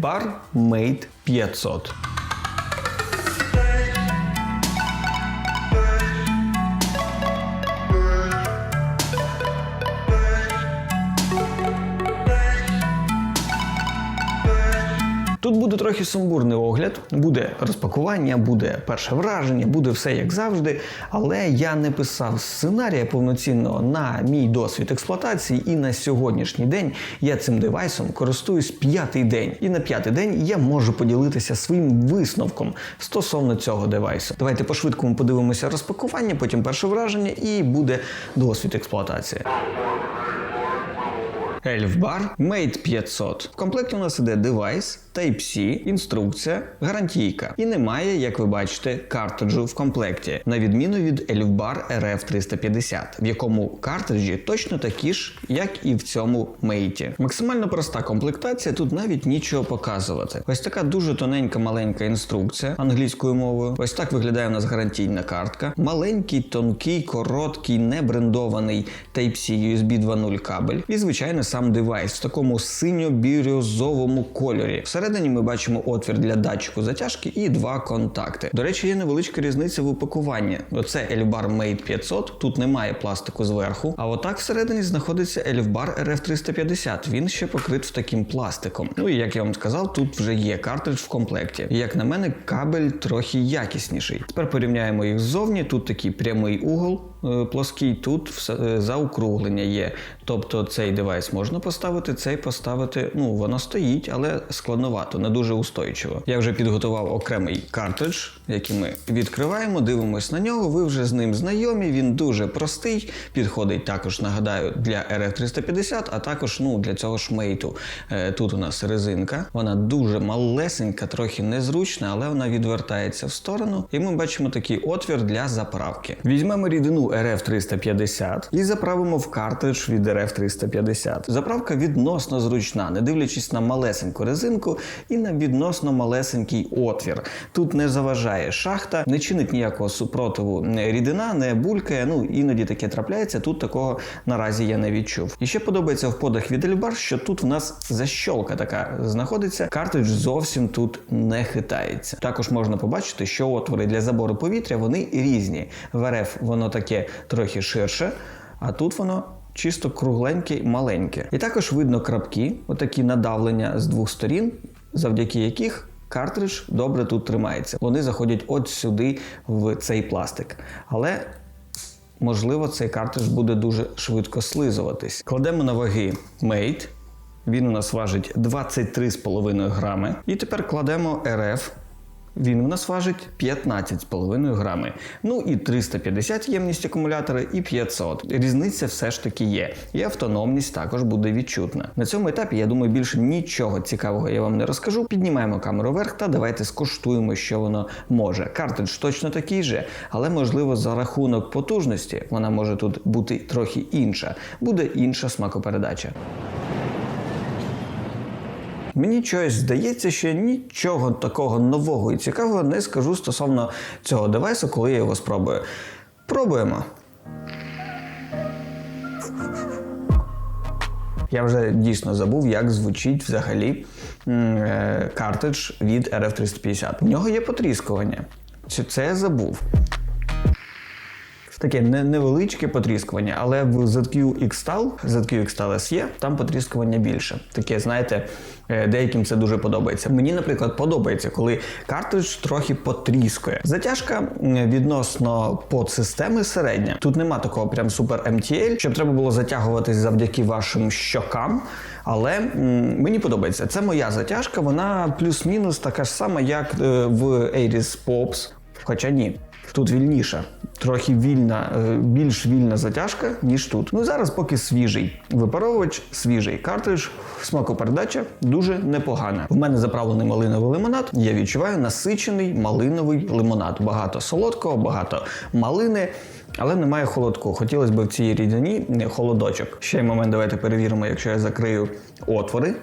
Bar Mate 500. Тут буде трохи сумбурний огляд, буде розпакування, буде перше враження, буде все як завжди. Але я не писав сценарія повноцінного на мій досвід експлуатації, і на сьогоднішній день я цим девайсом користуюсь п'ятий день. І на п'ятий день я можу поділитися своїм висновком стосовно цього девайсу. Давайте по швидкому подивимося розпакування, потім перше враження, і буде досвід експлуатації. Bar Mate 500. В комплекті у нас іде девайс, Type-C, інструкція, гарантійка. І немає, як ви бачите, картриджу в комплекті, на відміну від Elf Bar RF 350, в якому картриджі точно такі ж, як і в цьому мейті. Максимально проста комплектація, тут навіть нічого показувати. Ось така дуже тоненька маленька інструкція англійською мовою. Ось так виглядає у нас гарантійна картка. Маленький, тонкий, короткий, не брендований Type-C USB 2.0 кабель. І звичайно сам девайс в такому синьо-бірюзовому кольорі. Всередині ми бачимо отвір для датчику затяжки і два контакти. До речі, є невеличка різниця в упакуванні. Оце Elbar Mate 500, тут немає пластику зверху. А отак всередині знаходиться Elfbar RF 350. Він ще покрит таким пластиком. Ну і як я вам сказав, тут вже є картридж в комплекті. І як на мене, кабель трохи якісніший. Тепер порівняємо їх ззовні. Тут такий прямий угол е, плоский, тут е, заокруглення є. Тобто цей девайс можна поставити, цей поставити. Ну воно стоїть, але складновато, не дуже устойчиво. Я вже підготував окремий картридж, який ми відкриваємо, дивимось на нього. Ви вже з ним знайомі. Він дуже простий. Підходить також, нагадаю, для RF 350, а також ну для цього ж мейту. Е, Тут у нас резинка. Вона дуже малесенька, трохи незручна, але вона відвертається в сторону. І ми бачимо такий отвір для заправки. Візьмемо рідину RF 350 і заправимо в картридж від RF 350. Заправка відносно зручна, не дивлячись на малесеньку резинку і на відносно малесенький отвір. Тут не заважає шахта, не чинить ніякого супротиву рідина, не булькає. Ну іноді таке трапляється. Тут такого наразі я не відчув. І ще подобається в подах від Elbar, що тут в нас защолка така знаходиться. Картридж зовсім тут не хитається. Також можна побачити, що отвори для забору повітря вони різні. В РФ воно таке трохи ширше, а тут воно. Чисто кругленьке, маленьке. І також видно крапки, отакі надавлення з двох сторін, завдяки яких картридж добре тут тримається. Вони заходять от сюди в цей пластик. Але можливо цей картридж буде дуже швидко слизуватись. Кладемо на ваги Mate. Він у нас важить 23,5 грами. І тепер кладемо RF. Він у нас важить 15,5 грами. Ну і 350 ємність акумулятора і 500. Різниця все ж таки є. І автономність також буде відчутна. На цьому етапі, я думаю, більше нічого цікавого я вам не розкажу. Піднімаємо камеру вверх та давайте скуштуємо, що воно може. Картридж точно такий же, але можливо за рахунок потужності вона може тут бути трохи інша. Буде інша смакопередача. Мені чогось здається, що нічого такого нового і цікавого не скажу стосовно цього девайсу, коли я його спробую. Пробуємо. Я вже дійсно забув, як звучить взагалі е, картридж від RF350. В нього є потріскування. Це я забув. Таке не- невеличке потріскування, але в ZQ X-Tal, ZQ X-Tal SE, там потріскування більше. Таке, знаєте, е, деяким це дуже подобається. Мені, наприклад, подобається, коли картридж трохи потріскує. Затяжка відносно подсистеми середня. Тут нема такого прям супер MTL, щоб треба було затягуватись завдяки вашим щокам. Але мені подобається. Це моя затяжка, вона плюс-мінус така ж сама, як е, в Aries Pops. Хоча ні, тут вільніша. Трохи вільна, е, більш вільна затяжка, ніж тут. Ну зараз поки свіжий випаровувач, свіжий картридж, смакопередача дуже непогана. В мене заправлений малиновий лимонад. Я відчуваю насичений малиновий лимонад. Багато солодкого, багато малини. Але немає холодку. Хотілося б в цій рідині холодочок. Ще й момент, давайте перевіримо, якщо я закрию отвори.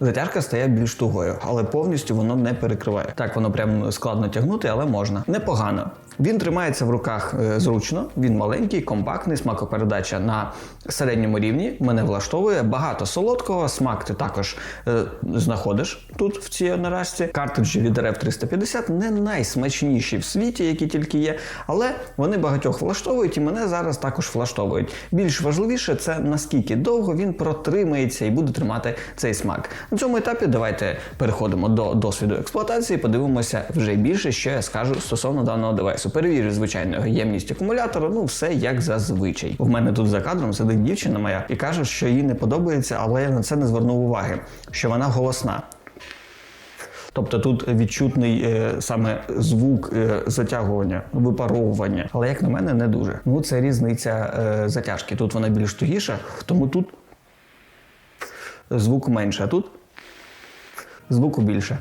Затяжка стає більш тугою, але повністю воно не перекриває. Так, воно прям складно тягнути, але можна. Непогано. Він тримається в руках е, зручно, він маленький, компактний, смакопередача на середньому рівні. Мене влаштовує багато солодкого. Смак ти також е, знаходиш тут в цій одноразці. Картриджі від RF 350 не найсмачніші в світі, які тільки є, але вони багатьох влаштовують і мене зараз також влаштовують. Більш важливіше це наскільки довго він протримається і буде тримати цей смак. На цьому етапі давайте переходимо до досвіду експлуатації. Подивимося вже більше, що я скажу стосовно даного девайсу. Перевірю, звичайно, ємність акумулятора. Ну все як зазвичай. У мене тут за кадром сидить дівчина моя і каже, що їй не подобається, але я на це не звернув уваги, що вона голосна. Тобто тут відчутний е, саме звук е, затягування, випаровування. Але як на мене, не дуже. Ну це різниця е, затяжки. Тут вона більш тугіша, тому тут звуку менше, а тут звуку більше.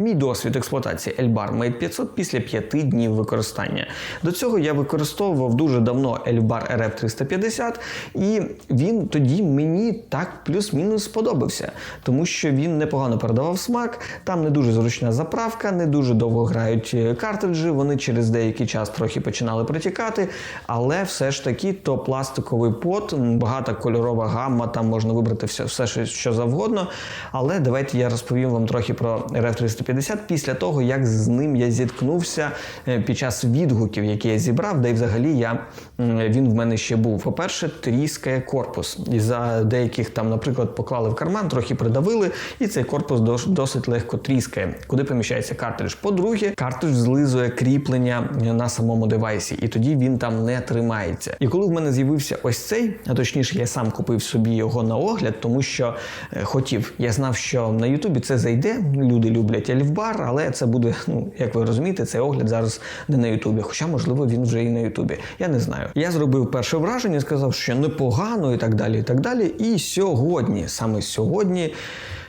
Мій досвід експлуатації Elbar Mate 500 після 5 днів використання. До цього я використовував дуже давно Elbar RF 350, і він тоді мені так плюс-мінус сподобався, тому що він непогано передавав смак, там не дуже зручна заправка, не дуже довго грають е, картриджі, вони через деякий час трохи починали протікати, але все ж таки то пластиковий пот, багата кольорова гамма, там можна вибрати все, все що завгодно. Але давайте я розповім вам трохи про RF 350 після того, як з ним я зіткнувся е, під час відгуків, які я зібрав, де взагалі я, він в мене ще був. По-перше, тріскає корпус. І за деяких там, наприклад, поклали в карман, трохи придавили, і цей корпус досить легко тріскає, куди поміщається картридж. По-друге, картридж злизує кріплення на самому девайсі, і тоді він там не тримається. І коли в мене з'явився ось цей, а точніше, я сам купив собі його на огляд, тому що е, хотів, я знав, що на Ютубі це зайде. Люди люблять Ельфбар, але це буде, ну як ви розумієте, цей огляд зараз не на Ютубі. Хоча, можливо, він вже і на Ютубі. Я не знаю. Я зробив перше враження, сказав, що непогано і так далі. І так далі. І сьогодні, саме сьогодні,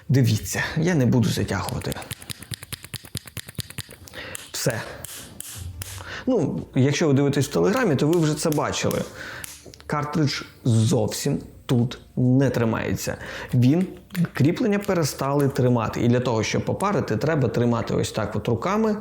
дивіться, я не буду затягувати. Все. Ну, якщо ви дивитесь в Телеграмі, то ви вже це бачили. Картридж зовсім тут не тримається. Він кріплення перестали тримати. І для того, щоб попарити, треба тримати ось так от руками.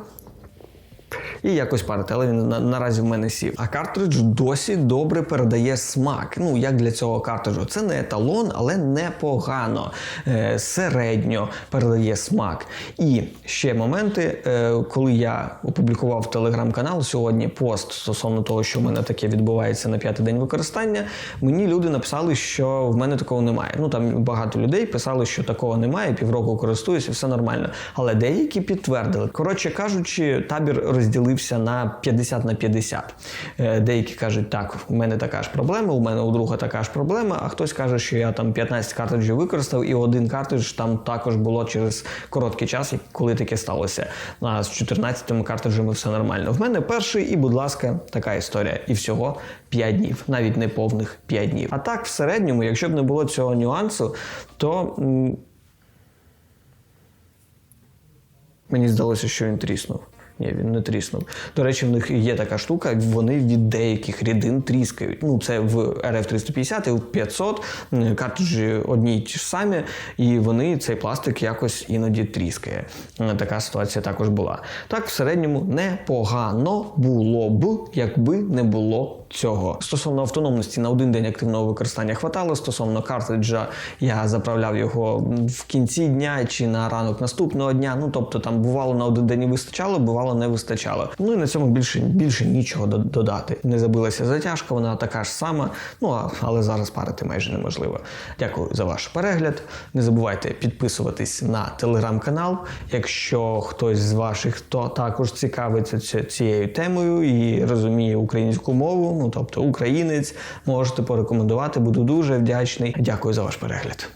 І якось парити, але він на, наразі в мене сів. А картридж досі добре передає смак. Ну як для цього картриджу. Це не еталон, але непогано. Е, середньо передає смак. І ще моменти, е, коли я опублікував телеграм-канал сьогодні пост стосовно того, що в мене таке відбувається на п'ятий день використання. Мені люди написали, що в мене такого немає. Ну там багато людей писали, що такого немає, півроку користуюся, все нормально. Але деякі підтвердили. Коротше кажучи, табір розділився на 50 на 50. Е, Деякі кажуть, так, у мене така ж проблема, у мене у друга така ж проблема, а хтось каже, що я там 15 картриджів використав, і один картридж там також було через короткий час, коли таке сталося. А з 14 картриджами все нормально. В мене перший, і, будь ласка, така історія. І всього 5 днів, навіть не повних 5 днів. А так, в середньому, якщо б не було цього нюансу, то. Мені здалося, що він тріснув. Ні, він не тріснув. До речі, в них є така штука, вони від деяких рідин тріскають. Ну, це в RF 350 і в 500 м, картриджі одні й ті ж самі, і вони цей пластик якось іноді тріскає. Е, Така ситуація також була. Так, в середньому непогано було б, якби не було цього. Стосовно автономності на один день активного використання хватало. Стосовно картриджа я заправляв його в кінці дня чи на ранок наступного дня. Ну тобто там бувало на один день і вистачало, бувало не вистачало. Ну і на цьому більше більше нічого додати. Не забилася затяжка, вона така ж сама. Ну але зараз парити майже неможливо. Дякую за ваш перегляд. Не забувайте підписуватись на телеграм-канал. Якщо хтось з ваших хто також цікавиться цією темою і розуміє українську мову, ну тобто українець, можете порекомендувати. Буду дуже вдячний. Дякую за ваш перегляд.